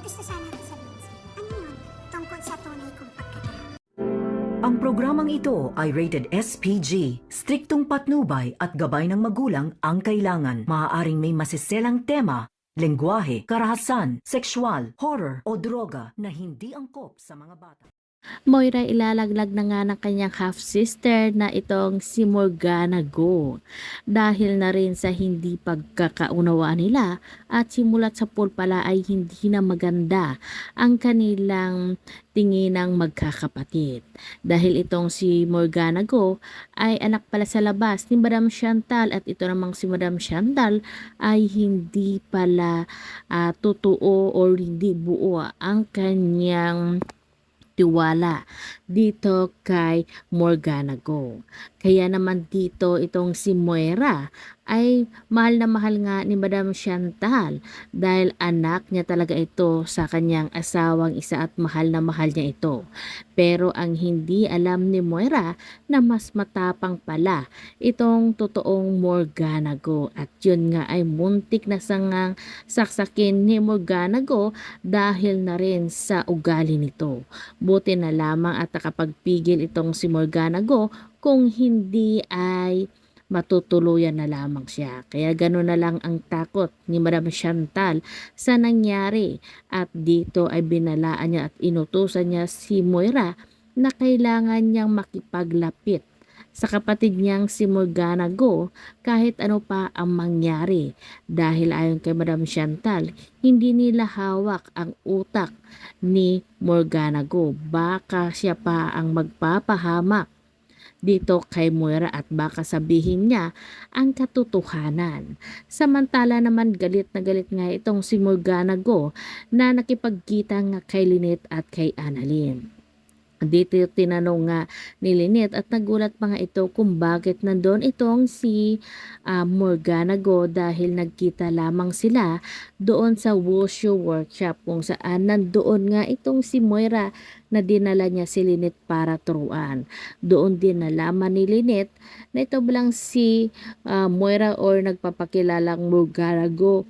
gusto sana akong sabihin sa'yo. Ano yun? Tungkol sa tunay kong pagkatao. Ang programang ito ay rated SPG. Striktong patnubay at gabay ng magulang ang kailangan. Maaaring may masiselang tema, lengguwahe, karahasan, sexual, horror o droga na hindi angkop sa mga bata. Moira ilalaglag na nga ng kanyang half-sister na itong si Morgana Go dahil na rin sa hindi pagkakaunawaan nila at simulat sa pool pala ay hindi na maganda ang kanilang tinginang magkakapatid. Dahil itong si Morgana Go ay anak pala sa labas ni Madam Chantal at ito namang si Madam Chantal ay hindi pala ah, totoo or hindi buo ang kanyang tiwala dito kay Morgana Go. Kaya naman dito itong si Moira ay mahal na mahal nga ni Madam Chantal dahil anak niya talaga ito sa kanyang asawang isa at mahal na mahal niya ito. Pero ang hindi alam ni Moira na mas matapang pala itong totoong Morgana Go at yun nga ay muntik na sangang saksakin ni Morgana Go dahil na rin sa ugali nito. Buti na lamang at nakapagpigil itong si Morgana Go kung hindi ay matutuluyan na lamang siya. Kaya gano'n na lang ang takot ni Madam Chantal sa nangyari. At dito ay binalaan niya at inutusan niya si Moira na kailangan niyang makipaglapit sa kapatid niyang si Morgana Go kahit ano pa ang mangyari. Dahil ayon kay Madam Chantal hindi nila hawak ang utak ni Morgana Go. Baka siya pa ang magpapahamak dito kay Moira at baka sabihin niya ang katotohanan. Samantala naman galit na galit nga itong si Morgana Go na nakipagkita nga kay Lynette at kay Annalyn. Dito tinanong nga ni Lynette at nagulat pa nga ito kung bakit nandun itong si ah, Morgana Go dahil nagkita lamang sila doon sa wushu workshop kung saan nandoon nga itong si Moira na dinala niya si Lynette para turuan. Doon din nalaman ni Lynette na ito lang si ah, Moira or nagpapakilalang Morgana Go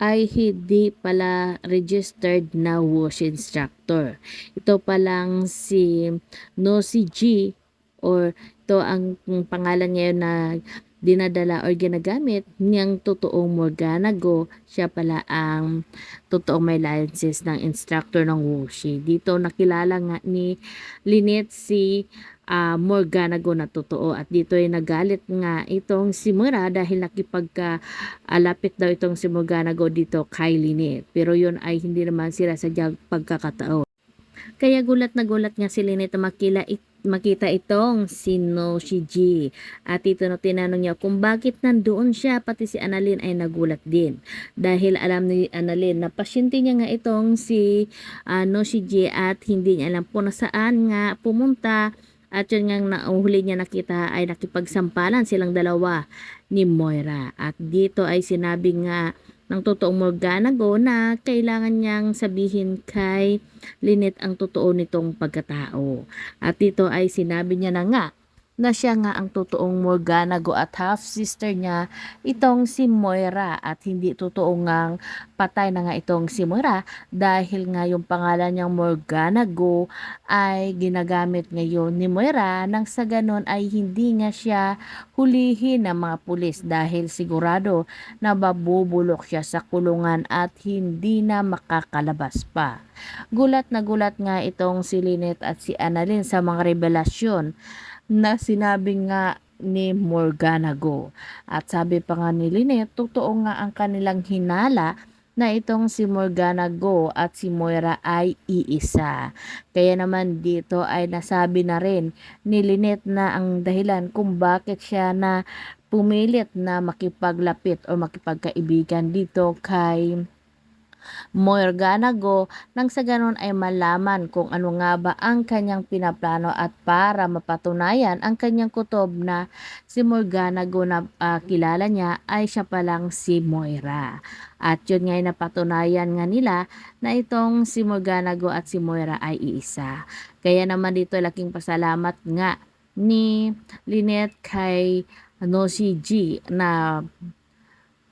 ay hindi pala registered na wash instructor. Ito pa lang si Nosy G or ito ang pangalan ngayon na dinadala or ginagamit niyang totoong Morgana Go. Siya pala ang totoong may licenses ng instructor ng Wuxi. Dito nakilala nga ni Lynette si ah, Morgana Go na totoo at dito ay nagalit nga itong si Mura dahil nakipagka alapit daw itong si Morgana Go dito kay Lynette. Pero yun ay hindi naman sila sa pagkakataon. Kaya gulat na gulat nga si Lynette makila it, makita itong si Noshiji. At ito na tinanong niya kung bakit nandoon siya pati si Annalyn ay nagulat din. Dahil alam ni Annalyn na pasyente niya nga itong si uh, Noshiji at hindi niya alam po na saan nga pumunta at yun nga nauhuli niya nakita ay nakipagsampalan silang dalawa ni Moira. At dito ay sinabi nga ng totoong Morgana Go na kailangan niyang sabihin kay Lynette ang totoo nitong pagkatao. At dito ay sinabi niya na nga na siya nga ang totoong Morgana Go at half-sister niya itong si Moira at hindi totoo ngang patay na nga itong si Moira dahil nga yung pangalan niyang Morgana Go ay ginagamit ngayon ni Moira nang sa ganon ay hindi nga siya hulihin ng mga pulis dahil sigurado na babubulok siya sa kulungan at hindi na makakalabas pa. Gulat na gulat nga itong si Lynette at si Annalyn sa mga revelasyon na sinabi nga ni Morgana Go. At sabi pa nga ni Lynette, totoo nga ang kanilang hinala na itong si Morgana Go at si Moira ay iisa. Kaya naman dito ay nasabi na rin ni Lynette na ang dahilan kung bakit siya na pumilit na makipaglapit o makipagkaibigan dito kay Morgana Go nang sa ganon ay malaman kung ano nga ba ang kanyang pinaplano at para mapatunayan ang kanyang kutob na si Morgana Go na uh, kilala niya ay siya palang si Moira. At yun nga ay napatunayan nga nila na itong si Morgana Go at si Moira ay iisa. Kaya naman dito laking pasalamat nga ni Lynette kay ano si G na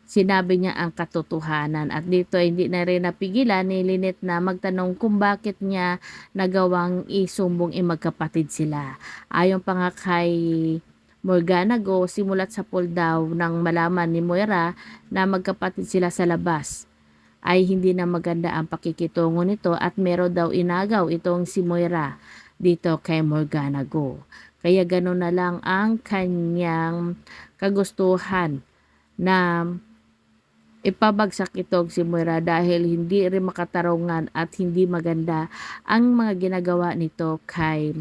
sinabi niya ang katotohanan at dito hindi na rin napigilan ni Lynette na magtanong kung bakit niya nagawang isumbong ay magkapatid sila. Ayon pa nga kay Morgana Go, simulat sa pool daw nang malaman ni Moira na magkapatid sila sa labas ay hindi na maganda ang pakikitungo nito at meron daw inagaw itong si Moira dito kay Morgana Go. Kaya gano'n na lang ang kanyang kagustuhan na ipabagsak itong si Moira dahil hindi rin makatarungan at hindi maganda ang mga ginagawa nito kay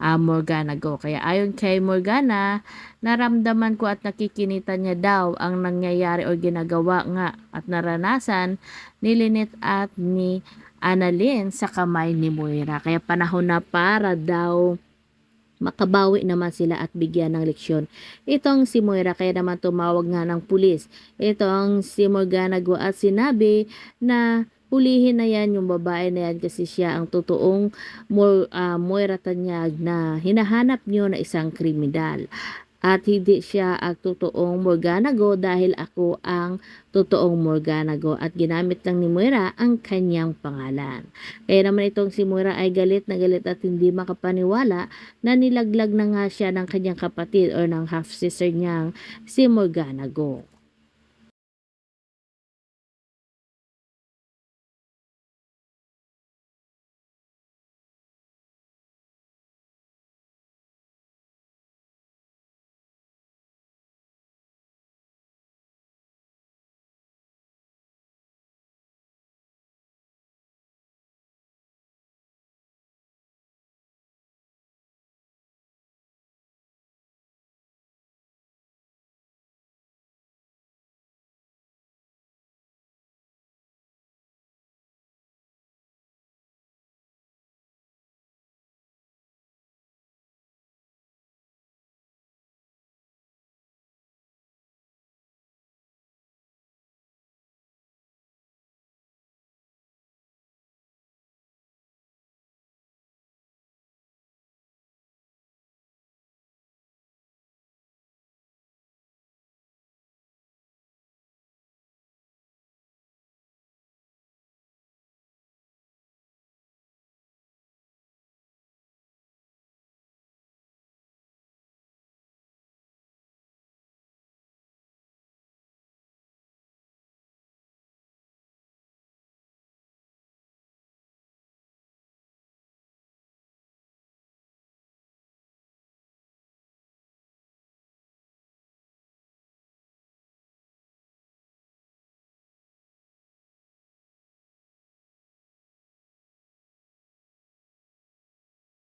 ah, Morgana Go. Kaya ayon kay Morgana, naramdaman ko at nakikinita niya daw ang nangyayari o ginagawa nga at naranasan ni Lynette at ni Annalyn sa kamay ni Moira. Kaya panahon na para daw makabawi naman sila at bigyan ng leksyon. Itong si Moira kaya naman tumawag nga ng pulis. Itong si Morgana Go at sinabi na hulihin na yan yung babae na yan kasi siya ang totoong ah, Moira Tanyag na hinahanap niyo na isang kriminal. At hindi siya ang totoong Morgana Go dahil ako ang totoong Morgana Go at ginamit lang ni Moira ang kanyang pangalan. Kaya naman itong si Moira ay galit na galit at hindi makapaniwala na nilaglag na nga siya ng kanyang kapatid or ng half-sister niyang si Morgana Go.